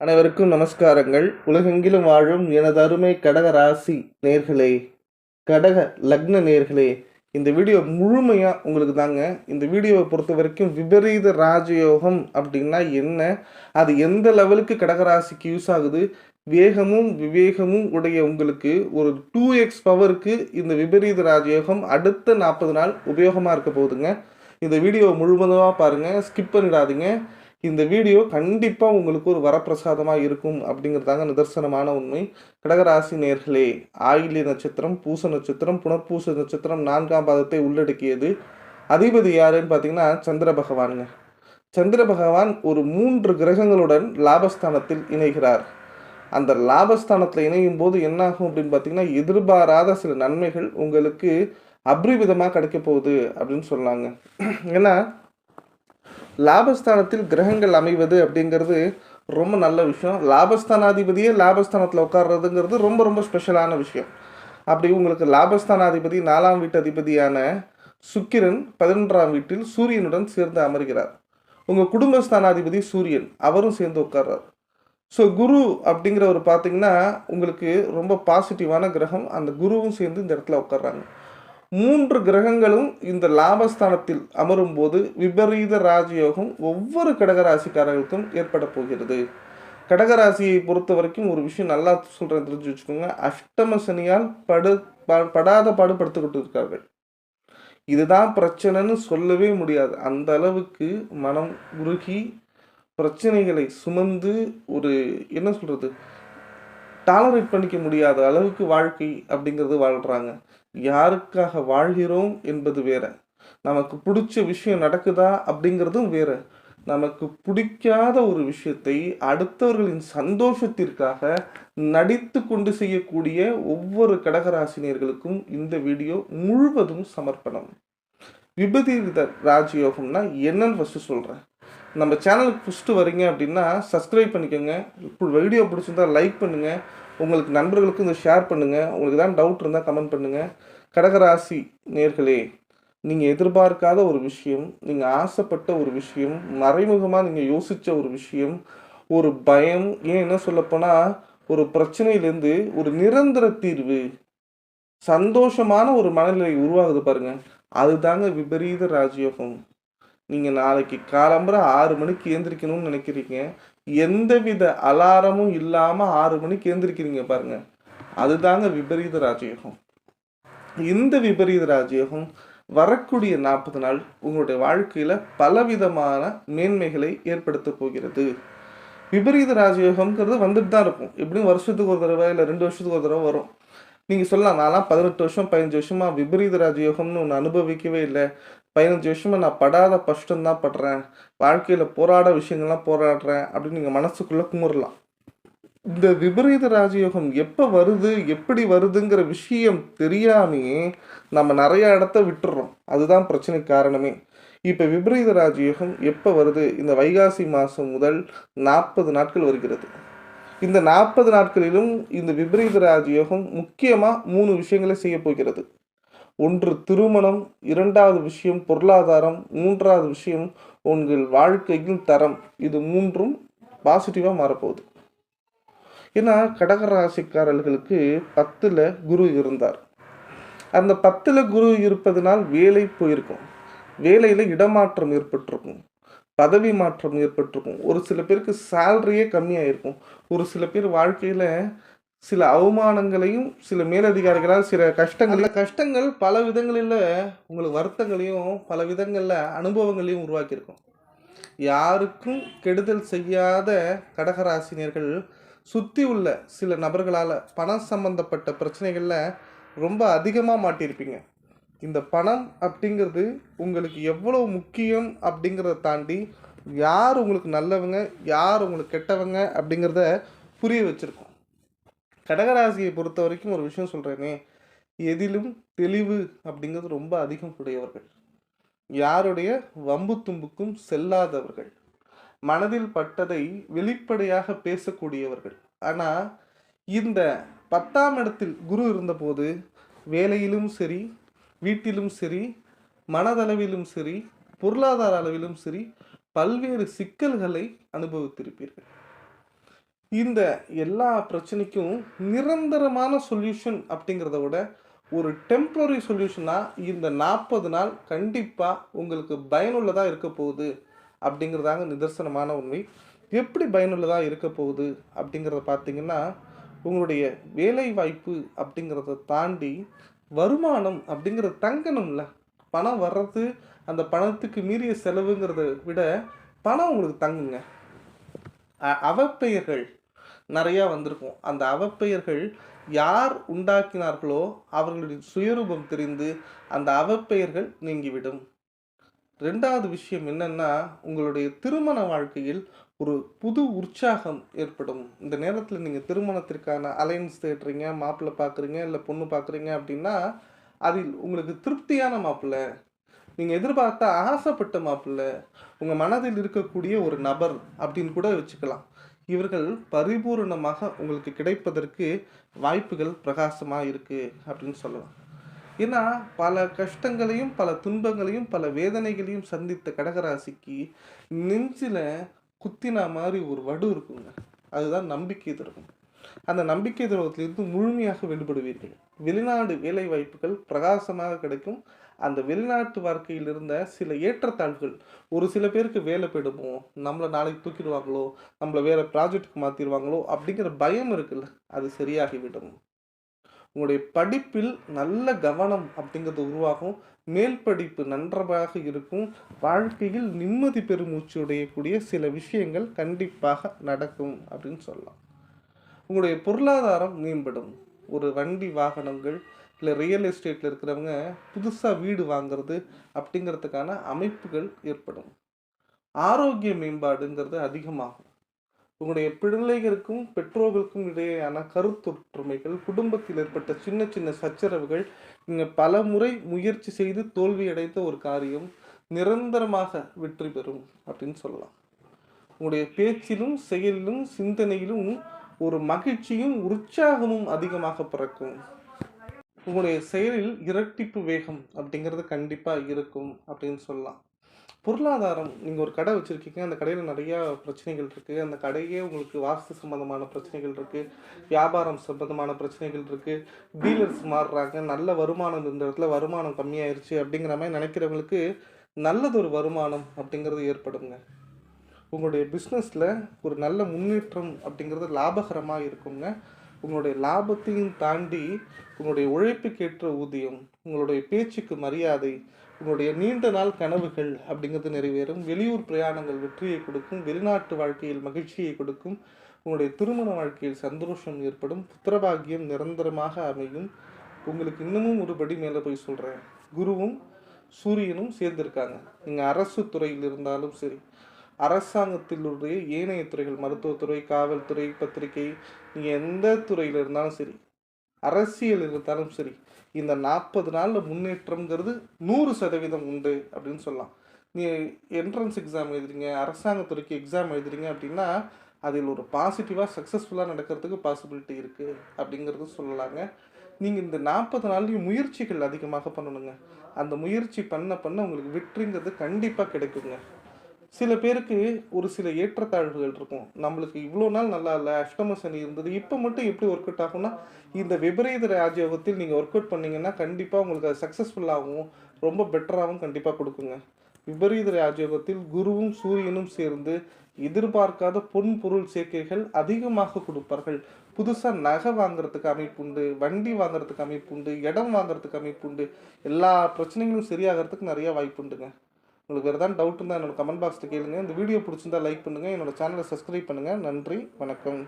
அனைவருக்கும் நமஸ்காரங்கள். உலகெங்கிலும் வாழும் எனது அருமை கடக ராசி நேர்களே கடக லக்ன நேர்களே இந்த வீடியோ முழுமையாக உங்களுக்கு தாங்க. இந்த வீடியோவை பொறுத்த வரைக்கும் விபரீத ராஜயோகம் அப்படின்னா என்ன? அது எந்த லெவலுக்கு கடகராசிக்கு யூஸ் ஆகுது? வேகமும் விவேகமும் உடைய உங்களுக்கு ஒரு டூ எக்ஸ் பவருக்கு இந்த விபரீத ராஜயோகம் அடுத்த நாற்பது நாள் உபயோகமாக இருக்க போகுதுங்க. இந்த வீடியோ முழுவதுமாக பாருங்கள் ஸ்கிப் பண்ணிடாதீங்க. இந்த வீடியோ கண்டிப்பாக உங்களுக்கு ஒரு வரப்பிரசாதமாக இருக்கும் அப்படிங்கிறதாங்க நிதர்சனமான உண்மை. கடகராசி நேர்களே ஆயிலி நட்சத்திரம் பூச நட்சத்திரம் புனர்பூச நட்சத்திரம் நான்காம் பாதத்தை உள்ளடக்கியது. அதிபதி யாருன்னு பார்த்தீங்கன்னா சந்திர பகவானுங்க. சந்திர பகவான் ஒரு மூன்று கிரகங்களுடன் லாபஸ்தானத்தில் இணைகிறார். அந்த லாபஸ்தானத்தில் இணையும் போது என்னாகும் அப்படின்னு பார்த்தீங்கன்னா எதிர்பாராத சில நன்மைகள் உங்களுக்கு அபரிவிதமாக கிடைக்க போகுது அப்படின்னு சொன்னாங்க. ஏன்னா லாபஸ்தானத்தில் கிரகங்கள் அமைவது அப்படிங்கிறது ரொம்ப நல்ல விஷயம். லாபஸ்தானாதிபதியே லாபஸ்தானத்தில் உட்கார்றதுங்கிறது ரொம்ப ரொம்ப ஸ்பெஷலான விஷயம். அப்படி உங்களுக்கு லாபஸ்தானாதிபதி நாலாம் வீட்டு அதிபதியான சுக்கிரன் பதினொன்றாம் வீட்டில் சூரியனுடன் சேர்ந்து அமர்கிறார். உங்கள் குடும்பஸ்தானாதிபதி சூரியன் அவரும் சேர்ந்து உட்கார்றார். ஸோ குரு அப்படிங்கிறவர் பார்த்தீங்கன்னா உங்களுக்கு ரொம்ப பாசிட்டிவான கிரகம். அந்த குருவும் சேர்ந்து இந்த இடத்துல உட்கார்றாங்க. மூன்று கிரகங்களும் இந்த லாபஸ்தானத்தில் அமரும் போது விபரீத ராஜயோகம் ஒவ்வொரு கடகராசிக்காரர்களுக்கும் ஏற்பட போகிறது. கடகராசியை பொறுத்த வரைக்கும் ஒரு விஷயம் நல்லா சொல்கிறேன் தெரிஞ்சு வச்சுக்கோங்க. அஷ்டம சனியால் படு படாத பாடுபடுத்திக்கிட்டு இருக்கார்கள் இதுதான் பிரச்சனைன்னு சொல்லவே முடியாது. அந்த அளவுக்கு மனம் உருகி பிரச்சனைகளை சுமந்து ஒரு என்ன சொல்கிறது டாலரேட் பண்ணிக்க முடியாத அளவுக்கு வாழ்க்கை அப்படிங்கிறது வாழ்கிறாங்க யாருக்காக வாழ்கிறோம் என்பது வேற. நமக்கு பிடிச்ச விஷயம் நடக்குதா அப்படிங்கிறதும் வேற. நமக்கு பிடிக்காத ஒரு விஷயத்தை அடுத்தவர்களின் சந்தோஷத்திற்காக நடித்து கொண்டு செய்யக்கூடிய ஒவ்வொரு கடகராசினியர்களுக்கும் இந்த வீடியோ முழுவதும் சமர்ப்பணம். விபதீத ராஜயோகம்னா என்னன்னு ஃபஸ்ட்டு சொல்கிறேன் நம்ம சேனலுக்கு ஃபஸ்ட்டு வரீங்க அப்படின்னா சப்ஸ்கிரைப் பண்ணிக்கோங்க. இப்போ வீடியோ பிடிச்சிருந்தா லைக் பண்ணுங்கள் உங்களுக்கு நண்பர்களுக்கும் இதை ஷேர் பண்ணுங்கள் உங்களுக்கு தான் டவுட் இருந்தால் கமெண்ட் பண்ணுங்கள் கடகராசி நேர்களே நீங்கள் எதிர்பார்க்காத ஒரு விஷயம் நீங்கள் ஆசைப்பட்ட ஒரு விஷயம் மறைமுகமாக நீங்கள் யோசித்த ஒரு விஷயம் ஒரு பயம் ஏன் என்ன சொல்லப்போனால் ஒரு பிரச்சனையிலேருந்து ஒரு நிரந்தர தீர்வு சந்தோஷமான ஒரு மனநிலை உருவாகுது பாருங்கள் அதுதாங்க விபரீத ராஜயோகம். நீங்கள் நாளைக்கு காலம்புற ஆறு மணிக்கு ஏந்திரிக்கணும்னு நினைக்கிறீங்க. எந்தவித அலாரமும் இல்லாமல் ஆறு மணிக்கு ஏந்திரிக்கிறீங்க பாருங்க. அதுதாங்க விபரீத ராஜயோகம். இந்த விபரீத ராஜயோகம் வரக்கூடிய நாற்பது நாள் உங்களுடைய வாழ்க்கையில் பலவிதமான மேன்மைகளை ஏற்படுத்த போகிறது. விபரீத ராஜயோகம்ங்கிறது வந்துட்டு தான் இருக்கும். எப்படியும் வருஷத்துக்கு ஒரு தடவை இல்லை ரெண்டு வருஷத்துக்கு ஒரு தடவை வரும். நீங்கள் சொல்லலாம் நான்லாம் பதினெட்டு வருஷம் பதினஞ்சு வருஷமா விபரீத ராஜயோகம்னு ஒன்று அனுபவிக்கவே இல்லை. பதினஞ்சு விஷயமா நான் படாத கஷ்டம்தான் படுறேன். வாழ்க்கையில் போராட விஷயங்கள்லாம் போராடுறேன் அப்படின்னு நீங்கள் மனசுக்குள்ளே குமுறலாம். இந்த விபரீத ராஜயோகம் எப்போ வருது எப்படி வருதுங்கிற விஷயம் தெரியாமையே நம்ம நிறைய இடத்த விட்டுறோம். அதுதான் பிரச்சனைக்கு காரணமே. இப்போ விபரீத ராஜயோகம் எப்போ வருது? இந்த வைகாசி மாதம் முதல் நாற்பது நாட்கள் வருகிறது. இந்த நாற்பது நாட்களிலும் இந்த விபரீத ராஜயோகம் முக்கியமாக மூணு விஷயங்களை செய்ய போகிறது. ஒன்று திருமணம் இரண்டாவது விஷயம் பொருளாதாரம் மூன்றாவது விஷயம் உங்கள் வாழ்க்கையின் தரம். இது மூன்றும் பாசிட்டிவாக மாறப்போகுது. ஏன்னா கடகராசிக்காரர்களுக்கு பத்தில் குரு இருந்தார். அந்த பத்தில் குரு இருப்பதனால் வேலை போயிருக்கும். வேலையில் இடமாற்றம் ஏற்பட்டிருக்கும். பதவி மாற்றம் ஏற்பட்டிருக்கும். ஒரு சில பேருக்கு சேலரியே கம்மியாக இருக்கும் ஒரு சில பேர் வாழ்க்கையில் சில அவமானங்களையும் சில மேலதிகாரிகளால் சில கஷ்டங்கள் கஷ்டங்கள் பல விதங்களில் உங்களுக்கு வருத்தங்களையும் பல விதங்களில் அனுபவங்களையும் உருவாக்கியிருக்கும். யாருக்கும் கெடுதல் செய்யாத கடகராசினியர்கள் சுற்றி உள்ள சில நபர்களால் பணம் சம்பந்தப்பட்ட பிரச்சனைகளில் ரொம்ப அதிகமாக மாட்டியிருப்பீங்க. இந்த பணம் அப்படிங்கிறது உங்களுக்கு எவ்வளோ முக்கியம் அப்படிங்கிறத தாண்டி யார் உங்களுக்கு நல்லவங்க யார் உங்களுக்கு கெட்டவங்க அப்படிங்கிறத புரிய வச்சுருக்கோம். கடகராசியை பொறுத்த வரைக்கும் ஒரு விஷயம் சொல்கிறேனே எதிலும் தெளிவு அப்படிங்கிறது ரொம்ப அதிகம் உடையவர்கள் யாருடைய வம்பு தும்புக்கும் செல்லாதவர்கள். மனதில் பட்டதை வெளிப்படையாக பேசக்கூடியவர்கள். ஆனால் இந்த பத்தாம் இடத்தில் குரு இருந்தபோது வேலையிலும் சரி வீட்டிலும் சரி மனதளவிலும் சரி பொருளாதார அளவிலும் சரி பல்வேறு சிக்கல்களை அனுபவித்திருப்பீர்கள். இந்த எல்லா பிரச்சனைக்கும் நிரந்தரமான சொல்யூஷன் அப்படிங்கிறத விட ஒரு டெம்ப்ரரி சொல்யூஷனாக இந்த நாற்பது நாள் கண்டிப்பாக உங்களுக்கு பயனுள்ளதாக இருக்க போகுது அப்படிங்கிறதாங்க நிதர்சனமான உண்மை. எப்படி பயனுள்ளதாக இருக்க போகுது அப்படிங்கிறத பார்த்தீங்கன்னா உங்களுடைய வேலை வாய்ப்பு அப்படிங்கிறத தாண்டி வருமானம் அப்படிங்கிறது தங்கணும்ல. பணம் வர்றது அந்த பணத்துக்கு மீறிய செலவுங்கிறத விட பணம் உங்களுக்கு தங்குங்க. அவப்பெயர்கள் நிறையா வந்திருக்கும். அந்த அவப்பெயர்கள் யார் உண்டாக்கினார்களோ அவர்களுடைய சுயரூபம் தெரிந்து அந்த அவப்பெயர்கள் நீங்கிவிடும். ரெண்டாவது விஷயம் என்னன்னா உங்களுடைய திருமண வாழ்க்கையில் ஒரு புது உற்சாகம் ஏற்படும். இந்த நேரத்தில் நீங்கள் திருமணத்திற்கான அலைன்ஸ் தேடுறீங்க மாப்பிள்ளை பார்க்குறீங்க இல்லை பொண்ணு பார்க்குறீங்க அப்படின்னா அதில் உங்களுக்கு திருப்தியான மாப்பிள்ளை. நீங்கள் எதிர்பார்த்த ஆசைப்பட்ட மாப்பிள்ளை உங்கள் மனதில் இருக்கக்கூடிய ஒரு நபர் அப்படின்னு கூட வச்சுக்கலாம். இவர்கள் பரிபூரணமாக உங்களுக்கு கிடைப்பதற்கு வாய்ப்புகள் பிரகாசமாக இருக்குது அப்படின்னு சொல்லலாம். ஏன்னா பல கஷ்டங்களையும் பல துன்பங்களையும் பல வேதனைகளையும் சந்தித்த கடகராசிக்கு நெஞ்சில் குத்தினா மாதிரி ஒரு வடு இருக்குங்க. அதுதான் நம்பிக்கை துரோகம். அந்த நம்பிக்கை துரோகத்திலிருந்து முழுமையாக வெளிப்படுவீர்கள் வெளிநாடு வேலை வாய்ப்புகள் பிரகாசமாக கிடைக்கும். அந்த வெளிநாட்டு வாழ்க்கையில் இருந்த சில ஏற்றத்தாழ்வுகள். ஒரு சில பேருக்கு வேலை போயிடுமோ நம்மளை நாளைக்கு தூக்கிடுவாங்களோ நம்மளை வேற ப்ராஜெக்ட்டுக்கு மாற்றிடுவாங்களோ அப்படிங்கிற பயம் இருக்குல்ல அது சரியாகிவிடும். உங்களுடைய படிப்பில் நல்ல கவனம் அப்படிங்கிறது உருவாகும். மேல் படிப்பு நன்றாக இருக்கும். வாழ்க்கையில் நிம்மதி பெருமூச்சு உடையக்கூடிய சில விஷயங்கள் கண்டிப்பாக நடக்கும் அப்படின்னு சொல்லலாம். உங்களுடைய பொருளாதாரம் மேம்படும். ஒரு வண்டி வாகனங்கள் இல்லை ரியல் எஸ்டேட்டில் இருக்கிறவங்க புதுசாக வீடு வாங்குறது அப்படிங்கிறதுக்கான அமைப்புகள் ஏற்படும். ஆரோக்கிய மேம்பாடுங்கிறது அதிகமாகும். உங்களுடைய பிள்ளைகளுக்கும் பெற்றோர்களுக்கும் இடையேயான கருத்தொற்றுமைகள் குடும்பத்தில் ஏற்பட்ட சின்ன சின்ன சச்சரவுகள் நீங்கள் பல முறை முயற்சி செய்து தோல்வியடைந்த ஒரு காரியம் நிரந்தரமாக வெற்றி பெறும் அப்படின்னு சொல்லலாம். உங்களுடைய பேச்சிலும் செயலிலும் சிந்தனையிலும் ஒரு மகிழ்ச்சியும் உற்சாகமும் அதிகமாக பிறக்கும். உங்களுடைய செயலில் இரட்டிப்பு வேகம் அப்படிங்கிறது கண்டிப்பாக இருக்கும் அப்படின்னு சொல்லலாம். பொருளாதாரம் நீங்கள் ஒரு கடை வச்சுருக்கீங்க அந்த கடையில் நிறையா பிரச்சனைகள் இருக்குது அந்த கடையே உங்களுக்கு வாஸ்து சம்மந்தமான பிரச்சனைகள் இருக்குது வியாபாரம் சம்மந்தமான பிரச்சனைகள் இருக்குது டீலர்ஸ் மாறுறாங்க. நல்ல வருமானம் இந்த இடத்துல வருமானம் கம்மியாயிருச்சு அப்படிங்கிற மாதிரி நினைக்கிறவங்களுக்கு நல்லதொரு வருமானம் அப்படிங்கிறது ஏற்படுங்க. உங்களுடைய பிஸ்னஸில் ஒரு நல்ல முன்னேற்றம் அப்படிங்கிறது லாபகரமாக இருக்குங்க. உங்களுடைய லாபத்தையும் தாண்டி உங்களுடைய உழைப்புக்கேற்ற ஊதியம் உங்களுடைய பேச்சுக்கு மரியாதை உங்களுடைய நீண்ட நாள் கனவுகள் அப்படிங்கிறது நிறைவேறும். வெளியூர் பிரயாணங்கள் வெற்றியை கொடுக்கும் வெளிநாட்டு வாழ்க்கையில் மகிழ்ச்சியை கொடுக்கும் உங்களுடைய திருமண வாழ்க்கையில் சந்தோஷம் ஏற்படும் புத்திரபாகியம் நிரந்தரமாக அமையும். உங்களுக்கு இன்னமும் ஒரு படி மேலே போய் சொல்கிறேன் குருவும் சூரியனும் சேர்ந்திருக்காங்க. நீங்கள் அரசு துறையில் இருந்தாலும் சரி அரசாங்கத்திலுடைய ஏனைய துறைகள் மருத்துவத்துறை காவல்துறை பத்திரிகை நீங்கள் எந்த துறையில் இருந்தாலும் சரி அரசியல் இருந்தாலும் சரி இந்த நாற்பது நாளில் முன்னேற்றம்ங்கிறது நூறு சதவீதம் உண்டு அப்படின்னு சொல்லலாம். நீ என்ட்ரன்ஸ் எக்ஸாம் எழுதுறீங்க அரசாங்கத்துறைக்கு எக்ஸாம் எழுதுறீங்க அப்படின்னா அதில் ஒரு பாசிட்டிவாக சக்ஸஸ்ஃபுல்லாக நடக்கிறதுக்கு பாசிபிலிட்டி இருக்குது அப்படிங்கிறது சொல்லலாங்க. நீங்கள் இந்த நாற்பது நாள்லேயும் முயற்சிகள் அதிகமாக பண்ணணுங்க. அந்த முயற்சி பண்ண பண்ண உங்களுக்கு வெற்றிங்கிறது கண்டிப்பாக கிடைக்குங்க. சில பேருக்கு ஒரு சில ஏற்றத்தாழ்வுகள் இருக்கும். நம்மளுக்கு இவ்வளோ நாள் நல்லா இல்லை அஷ்டம சனி இருந்தது இப்போ மட்டும் எப்படி ஒர்க் அவுட் ஆகும்னா இந்த விபரீத ராஜயோகத்தில் நீங்கள் ஒர்க் அவுட் பண்ணீங்கன்னா கண்டிப்பாக உங்களுக்கு அது சக்ஸஸ்ஃபுல்லாகவும் ரொம்ப பெட்டராகவும் கண்டிப்பாக கொடுக்குங்க. விபரீத ராஜயோகத்தில் குருவும் சூரியனும் சேர்ந்து எதிர்பார்க்காத பொன் பொருள் சேர்க்கைகள் அதிகமாக கொடுப்பார்கள். புதுசாக நகை வாங்குறதுக்கு அமைப்புண்டு வண்டி வாங்குறதுக்கு அமைப்புண்டு இடம் வாங்குறதுக்கு அமைப்புண்டு எல்லா பிரச்சனைகளும் சரியாகிறதுக்கு நிறைய வாய்ப்புண்டுங்க உங்களுக்கு வேறு ஏதாவது டவுட் இருந்தால் என்னோட கமெண்ட் பாக்ஸில் கேளுங்க. இந்த வீடியோ பிடிச்சிருந்தா லைக் பண்ணுங்கள் என்னோட சேனலை சப்ஸ்கிரைப் பண்ணுங்கள் நன்றி. வணக்கம்.